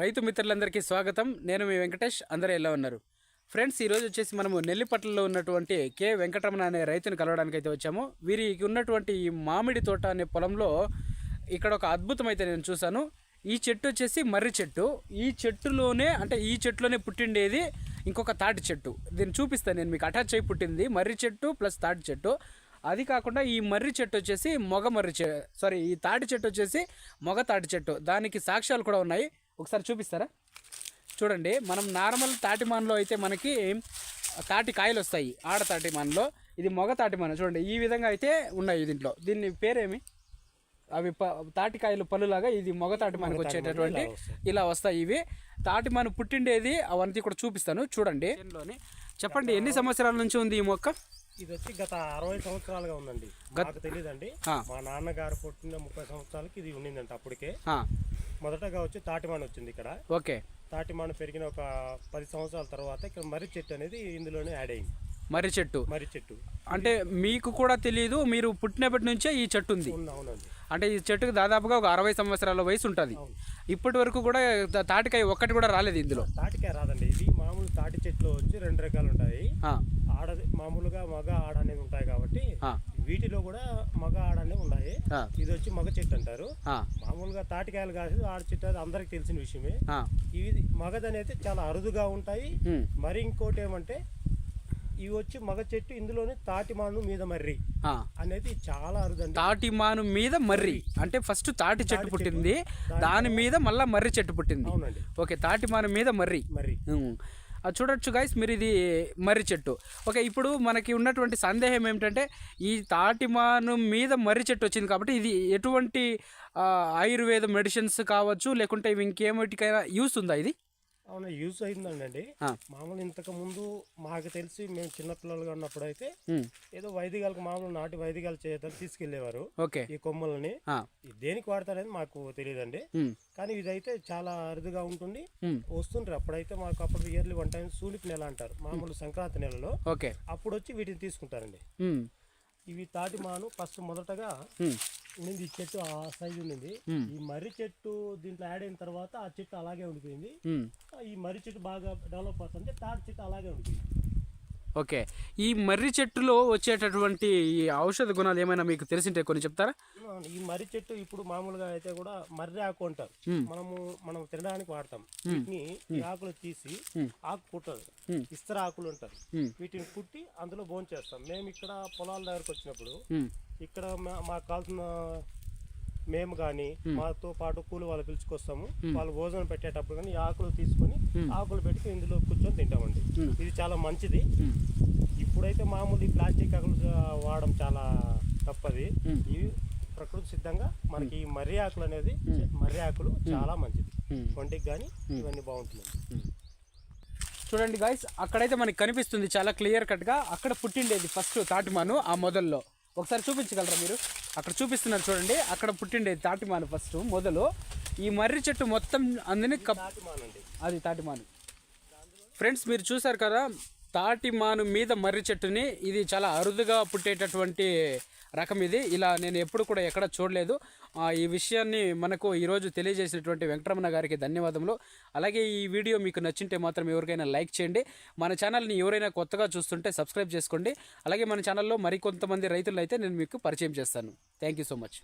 రైతు మిత్రులందరికీ స్వాగతం. నేను మీ వెంకటేష్ అందరూ ఎలా ఉన్నారు? ఫ్రెండ్స్ ఈరోజు వచ్చేసి మనము నెల్లిపట్లలో ఉన్నటువంటి కె వెంకటరమణ అనే రైతుని కలవడానికి అయితే వచ్చాము. వీరికి ఉన్నటువంటి ఈ మామిడి తోట అనే పొలంలో ఇక్కడ ఒక అద్భుతం అయితే నేను చూశాను. ఈ చెట్టు వచ్చేసి మర్రి చెట్టు. ఈ చెట్టులోనే అంటే ఈ చెట్టులోనే పుట్టిండేది ఇంకొక తాటి చెట్టు. దీన్ని చూపిస్తాను నేను మీకు. అటాచ్ అయి పుట్టింది మర్రి చెట్టు ప్లస్ తాటి చెట్టు. అది కాకుండా ఈ మర్రి చెట్టు వచ్చేసి మొగ మర్రి చె సారీ ఈ తాటి చెట్టు వచ్చేసి మొగ తాటి చెట్టు. దానికి సాక్ష్యాలు కూడా ఉన్నాయి. ఒకసారి చూపిస్తారా? చూడండి మనం నార్మల్ తాటిమాన్లో అయితే మనకి తాటి కాయలు వస్తాయి ఆడ తాటిమాన్లో. ఇది మొగ తాటిమాన్ చూడండి ఈ విధంగా అయితే ఉన్నాయి దీంట్లో. దీన్ని పేరేమి? అవి ప తాటికాయలు పళ్ళులాగా ఇది మొగ తాటిమానికి వచ్చేటటువంటి ఇలా వస్తాయి. ఇవి. తాటిమాను పుట్టిండేది అవంతా కూడా చూపిస్తాను చూడండి. చెప్పండి ఎన్ని సంవత్సరాల నుంచి ఉంది ఈ మొక్క? ఇది వచ్చి గత అరవై సంవత్సరాలుగా ఉందండి. నాకు తెలియదండి. మా నాన్నగారు పుట్టిన ముప్పై సంవత్సరాలకి ఇది ఉండిందంట అప్పటికే. మొదటగా వచ్చి తాటిమాన్ వచ్చింది ఇక్కడ. ఓకే. తాటిమాన్ పెరిగిన ఒక పది సంవత్సరాల తర్వాత ఇక్కడ మర్రి చెట్టు అనేది ఇందులోనే యాడ్ అయింది. మర్రి చెట్టు. మర్రి చెట్టు. అంటే మీకు కూడా తెలియదు మీరు పుట్టినప్పటి నుంచే ఈ చెట్టు ఉంది. అవునండి. అంటే ఈ చెట్టుకు దాదాపుగా ఒక అరవై సంవత్సరాల వయసు ఉంటుంది. ఇప్పటి వరకు కూడా తాటికాయ ఒక్కటి కూడా రాలేదు ఇందులో. తాటికాయ రాదండి. ఇది మామూలు తాటి చెట్లు వచ్చి రెండు రకాలు ఉంటాయి. ఆ, ఆడ మామూలుగా మగ ఆడ అనేవి ఉంటాయి కాబట్టి వీటిలో కూడా మగ ఆడ అనేవి ఉన్నాయి. ఇది వచ్చి మగ చెట్టు అంటారు. మామూలుగా తాటికాయలు కాదు ఆడ చెట్టు అది అందరికి తెలిసిన విషయమే. ఆ, ఇవి మగదనేది చాలా అరుదుగా ఉంటాయి. మరి ఇంకోటి ఏమంటే ఇవి వచ్చి మగ చెట్టు ఇందులోనే తాటిమాను మీద మర్రి. అనేది చాలా అరుదండి. తాటి మాను మీద మర్రి. అంటే ఫస్ట్ తాటి చెట్టు పుట్టింది. దాని మీద మళ్ళా మర్రి చెట్టు పుట్టింది. ఓకే తాటి మాను మీద మర్రి. మర్రి. చూడొచ్చు గైస్ మీరు ఇది మర్రి చెట్టు. ఓకే ఇప్పుడు మనకి ఉన్నటువంటి సందేహం ఏమిటంటే ఈ తాటిమాను మీద మర్రి చెట్టు వచ్చింది కాబట్టి ఇది ఎటువంటి ఆయుర్వేద మెడిసిన్స్ కావచ్చు లేకుంటే ఇవి ఇంకేమిటికైనా యూస్ ఉందా ఇది? అవును యూజ్ అయిందండి. మామూలు ఇంతకు ముందు మాకు తెలిసి మేము చిన్నపిల్లలుగా ఉన్నప్పుడు అయితే ఏదో వైదికాలకు మామూలు నాటి వైదికాలు చేయడానికి తీసుకెళ్ళేవారు ఈ కొమ్మలని. దేనికి వాడతారనేది మాకు తెలియదండి కానీ ఇదైతే చాలా అరుదుగా ఉంటుంది. ఉమ్, వస్తుంటారు అప్పుడైతే మాకు అప్పుడు ఇయర్లీ వన్ టైం సూలికి నెల అంటారు. మామూలు సంక్రాంతి నెలలో. అప్పుడు వచ్చి వీటిని తీసుకుంటారండి. ఇవి తాటి మాను ఫస్ట్ మొదటగా ఉండింది ఈ చెట్టు ఆ సైజు ఉండింది. ఈ మర్రి చెట్టు దీంట్లో యాడ్ అయిన తర్వాత ఆ చెట్టు అలాగే ఉండిపోయింది. ఈ మర్రి చెట్టు బాగా డెవలప్ అవుతుంటే తాటి చెట్టు అలాగే ఉండిపోయింది. ఓకే. ఈ మర్రి చెట్టులో వచ్చేటటువంటి ఈ ఔషధ గుణాలు ఏమైనా మీకు తెలిసింటే కొన్ని చెప్తారా? ఈ మర్రి చెట్టు ఇప్పుడు మామూలుగా అయితే కూడా మర్రి ఆకు అంటారు. మనము మనం తినడానికి వాడతాం. వీటిని ఈ ఆకులు తీసి. ఆకు కుట్టదు. ఇస్తర ఆకులు ఉంటారు. వీటిని కుట్టి అందులో భోజనం చేస్తాం. మేము ఇక్కడ పొలాల దగ్గరకు వచ్చినప్పుడు ఇక్కడ మా- మాకు కావాల్సిన మేము కానీ మాతో పాటు కూలి వాళ్ళు పిలుచుకొస్తాము. వాళ్ళు భోజనం పెట్టేటప్పుడు కానీ ఈ ఆకులు తీసుకొని ఆకులు పెట్టి ఇందులో కూర్చొని తింటామండి. ఇది చాలా మంచిది. ఇప్పుడైతే మామూలు ఈ ప్లాస్టిక్ ఆకులు వాడడం చాలా తప్పది. ఇవి ప్రకృతి సిద్ధంగా మనకి ఈ మర్రి ఆకులు అనేది మర్రి ఆకులు చాలా మంచిది. ఒంటికి కానీ ఇవన్నీ బాగుంటుంది చూడండి గాయస్ అక్కడైతే మనకి కనిపిస్తుంది చాలా క్లియర్ కట్గా. అక్కడ పుట్టిండేది ఫస్ట్ తాటిమాను ఆ మొదల్లో. ఒకసారి చూపించగలరా మీరు? అక్కడ చూపిస్తున్నారు చూడండి. అక్కడ పుట్టిండే తాటిమాను ఫస్ట్ మొదలు. ఈ మర్రి చెట్టు మొత్తం అందుని కప్ అది తాటిమాను. ఫ్రెండ్స్ మీరు చూసారు కదా తాటిమాను మీద మర్రి చెట్టుని ఇది చాలా అరుదుగా పుట్టేటటువంటి రకం ఇది. ఇలా నేను ఎప్పుడు కూడా ఎక్కడ చూడలేదు. ఈ విషయాన్ని మనకు ఈరోజు తెలియజేసినటువంటి వెంకటరమణ గారికి ధన్యవాదములు. అలాగే ఈ వీడియో మీకు నచ్చింటే మాత్రం ఎవరికైనా లైక్ చేయండి. మన ఛానల్ని ఎవరైనా కొత్తగా చూస్తుంటే సబ్స్క్రైబ్ చేసుకోండి. అలాగే మన ఛానల్లో మరికొంతమంది రైతులు అయితే నేను మీకు పరిచయం చేస్తాను. Thank you so much